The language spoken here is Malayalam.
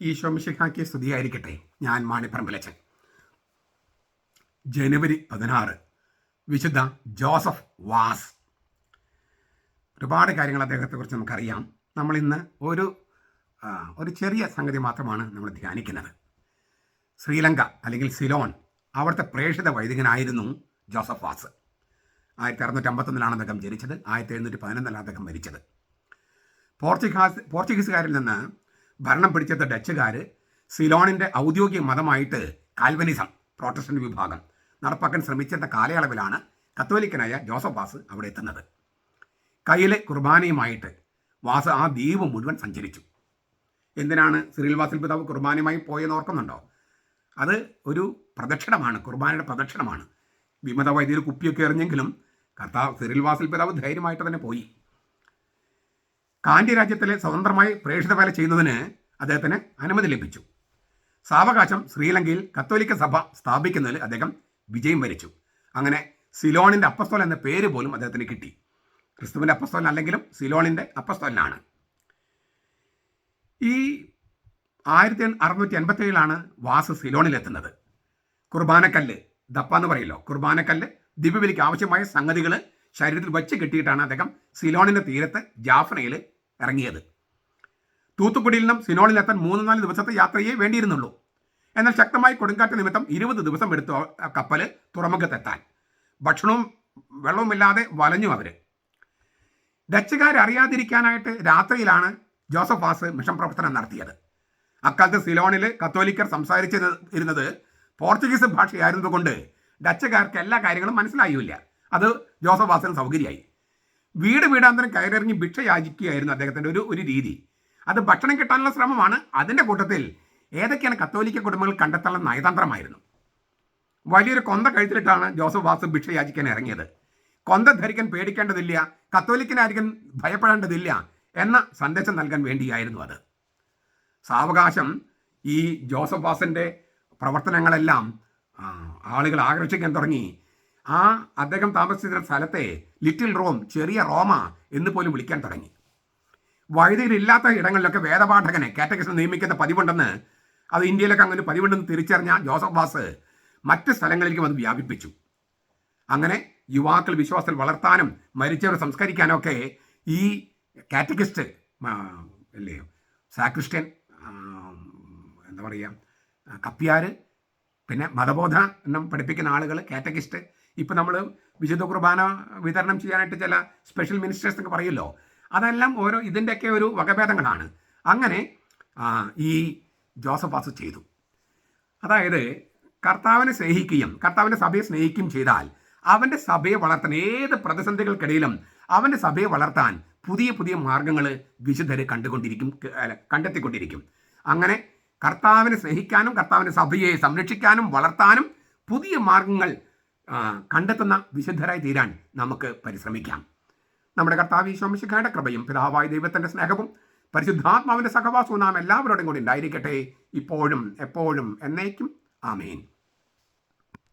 ഈശോ മിഷിഖാക്കിയ സ്തുതിയായിരിക്കട്ടെ. ഞാൻ മാണിപ്പറമ്പിലച്ചൻ. ജനുവരി പതിനാറ്. വിശുദ്ധ ജോസഫ് വാസ്. ഒരുപാട് കാര്യങ്ങൾ അദ്ദേഹത്തെക്കുറിച്ച് നമുക്കറിയാം. നമ്മൾ ഇന്ന് ഒരു ഒരു ചെറിയ സംഗതി മാത്രമാണ് നമ്മൾ ധ്യാനിക്കുന്നത്. ശ്രീലങ്ക അല്ലെങ്കിൽ സിലോൺ അവിടുത്തെ പ്രേക്ഷിത വൈദികനായിരുന്നു ജോസഫ് വാസ്. ആയിരത്തി അറുന്നൂറ്റി അമ്പത്തൊന്നിലാണ് അദ്ദേഹം ജനിച്ചത്. ആയിരത്തി എഴുന്നൂറ്റി പതിനൊന്നിലാണ് അദ്ദേഹം മരിച്ചത്. പോർച്ചുഗീസ് പോർച്ചുഗീസുകാരിൽ നിന്ന് ഭരണം പിടിച്ചെടുത്ത ഡച്ചുകാർ സിലോണിന്റെ ഔദ്യോഗിക മതമായിട്ട് കാൽവനിസം പ്രോട്ടസ്റ്റന്റ് വിഭാഗം നടപ്പാക്കാൻ ശ്രമിച്ചിരുന്ന കാലയളവിലാണ് കത്തോലിക്കനായ ജോസഫ് വാസ് അവിടെ എത്തുന്നത്. കയ്യിലെ കുർബാനയുമായിട്ട് വാസ് ആ ദ്വീപ് മുഴുവൻ സഞ്ചരിച്ചു. എന്തിനാണ് സിറിൽ വാസിൽ പിതാവ് കുർബാനയുമായി പോയെന്ന് ഓർക്കുന്നുണ്ടോ? അത് ഒരു പ്രദക്ഷിണമാണ് കുർബാനയുടെ പ്രദക്ഷിണമാണ്. വിമത കുപ്പിയൊക്കെ എറിഞ്ഞെങ്കിലും കർത്താവ് സിറിൽ വാസിൽ പിതാവ് ധൈര്യമായിട്ട് തന്നെ പോയി. കാന്റി രാജ്യത്തിലെ സ്വതന്ത്രമായി പ്രേക്ഷിത വേല ചെയ്യുന്നതിന് അദ്ദേഹത്തിന് അനുമതി ലഭിച്ചു. സാവകാശം ശ്രീലങ്കയിൽ കത്തോലിക്ക സഭ സ്ഥാപിക്കുന്നതിൽ അദ്ദേഹം വിജയം വരിച്ചു. അങ്ങനെ സിലോണിന്റെ അപ്പസ്തോൽ എന്ന പേര് പോലും അദ്ദേഹത്തിന് കിട്ടി. ക്രിസ്തുവിന്റെ അപ്പസ്തോലൻ അല്ലെങ്കിലും സിലോണിന്റെ അപ്പസ്തോലനാണ്. ഈ ആയിരത്തി അറുന്നൂറ്റി എൺപത്തി ഏഴിലാണ് വാസ് സിലോണിലെത്തുന്നത്. കുർബാനക്കല്ല് ദപ്പ എന്ന് പറയല്ലോ. കുർബാനക്കല്ല് ദിവ്യബലിക്ക് ആവശ്യമായ സംഗതികൾ ശരീരത്തിൽ വച്ച് കെട്ടിയിട്ടാണ് അദ്ദേഹം സിലോണിന്റെ തീരത്ത് ജാഫ്നയിൽ ഇറങ്ങിയത്. തൂത്തുക്കുടിയിൽ നിന്നും സിലോണിലെത്താൻ മൂന്ന് നാല് ദിവസത്തെ യാത്രയെ വേണ്ടിയിരുന്നുള്ളൂ. എന്നാൽ ശക്തമായ കൊടുങ്കാറ്റ് നിമിത്തം ഇരുപത് ദിവസം എടുത്തു കപ്പൽ തുറമുഖത്തെത്താൻ. ഭക്ഷണവും വെള്ളവുമില്ലാതെ വലഞ്ഞു അവർ ഡച്ചുകാർ അറിയാതിരിക്കാനായിട്ട് രാത്രിയിലാണ് ജോസഫ് വാസ് മിഷൻ പ്രവർത്തനം നടത്തിയത്. അക്കാലത്ത് സിലോണിൽ കത്തോലിക്കർ സംസാരിച്ചിരുന്നത് പോർച്ചുഗീസ് ഭാഷയായിരുന്നതുകൊണ്ട് ഡച്ചുകാർക്ക് എല്ലാ കാര്യങ്ങളും മനസ്സിലായില്ല. അത് ജോസഫ് വാസിന് സൗകര്യമായി. വീട് വീടാന്തരം കയറിറങ്ങി ഭിക്ഷ യാചിക്കുകയായിരുന്നു അദ്ദേഹത്തിന്റെ ഒരു ഒരു രീതി. അത് ഭക്ഷണം കിട്ടാനുള്ള ശ്രമമാണ്. അതിന്റെ കൂട്ടത്തിൽ ഏതൊക്കെയാണ് കത്തോലിക്ക കുടുംബങ്ങൾ കണ്ടെത്താനുള്ള നയതന്ത്രമായിരുന്നു. വലിയൊരു കൊന്ത കഴുത്തിലിട്ടാണ് ജോസഫ് വാസ് ഭിക്ഷ യാചിക്കാൻ ഇറങ്ങിയത്. കൊന്ത ധരിക്കാൻ പേടിക്കേണ്ടതില്ല കത്തോലിക്കനായിരിക്കാൻ ഭയപ്പെടേണ്ടതില്ല എന്ന സന്ദേശം നൽകാൻ വേണ്ടിയായിരുന്നു അത്. സാവകാശം ഈ ജോസഫ് വാസിന്റെ പ്രവർത്തനങ്ങളെല്ലാം ആളുകൾ ആകർഷിക്കാൻ തുടങ്ങി. ആ അദ്ദേഹം താമസിച്ചിരുന്ന സ്ഥലത്തെ ലിറ്റിൽ റോം ചെറിയ റോമ എന്ന് പോലും വിളിക്കാൻ തുടങ്ങി. വൈദികരില്ലാത്ത ഇടങ്ങളിലൊക്കെ വേദപാഠകനെ കാറ്റഗറിസ് നിയമിക്കുന്ന പതിവുണ്ടെന്ന് അത് ഇന്ത്യയിലൊക്കെ അങ്ങനെ പതിവുണ്ടെന്ന് തിരിച്ചറിഞ്ഞ ജോസഫ് വാസ് മറ്റ് സ്ഥലങ്ങളിലേക്കും അത് വ്യാപിപ്പിച്ചു. അങ്ങനെ യുവാക്കൾ വിശ്വാസത്തിൽ വളർത്താനും മരിച്ചവർ സംസ്കരിക്കാനൊക്കെ ഈ കാറ്റഗിസ്റ്റ് അല്ലേ സാക്രിസ്റ്റ്യൻ എന്താ പറയുക കപ്പിയാർ പിന്നെ മതബോധനം പഠിപ്പിക്കുന്ന ആളുകൾ കാറ്റഗിസ്റ്റ് ഇപ്പം നമ്മൾ വിശുദ്ധ കുർബാന വിതരണം ചെയ്യാനായിട്ട് ചില സ്പെഷ്യൽ മിനിസ്റ്റേഴ്സ് എന്നൊക്കെ പറയുമല്ലോ. അതെല്ലാം ഓരോ ഇതിന്റെയൊക്കെ ഒരു വകഭേദങ്ങളാണ്. അങ്ങനെ ഈ ജോസഫ് വാസ് ചെയ്തു. അതായത് കർത്താവിനെ സ്നേഹിക്കുകയും കർത്താവിന്റെ സഭയെ സ്നേഹിക്കുകയും ചെയ്താൽ അവന്റെ സഭയെ വളർത്താൻ ഏത് പ്രതിസന്ധികൾക്കിടയിലും അവന്റെ സഭയെ വളർത്താൻ പുതിയ പുതിയ മാർഗങ്ങൾ വിശുദ്ധരെ കണ്ടുകൊണ്ടിരിക്കും കണ്ടെത്തിക്കൊണ്ടിരിക്കും. അങ്ങനെ കർത്താവിനെ സ്നേഹിക്കാനും കർത്താവിന്റെ സഭയെ സംരക്ഷിക്കാനും വളർത്താനും പുതിയ മാർഗങ്ങൾ കണ്ടെത്തുന്ന വിശുദ്ധരായി തീരാൻ നമുക്ക് പരിശ്രമിക്കാം. നമ്മുടെ കർത്താവ് ഈശോമിശിഖയുടെ കൃപയും പിതാവായ ദൈവത്തിന്റെ സ്നേഹവും പരിശുദ്ധാത്മാവിന്റെ സഹവാസവും നാം എല്ലാവരോടും കൂടി ഉണ്ടായിരിക്കട്ടെ. ഇപ്പോഴും എപ്പോഴും എന്നേക്കും. ആമേൻ.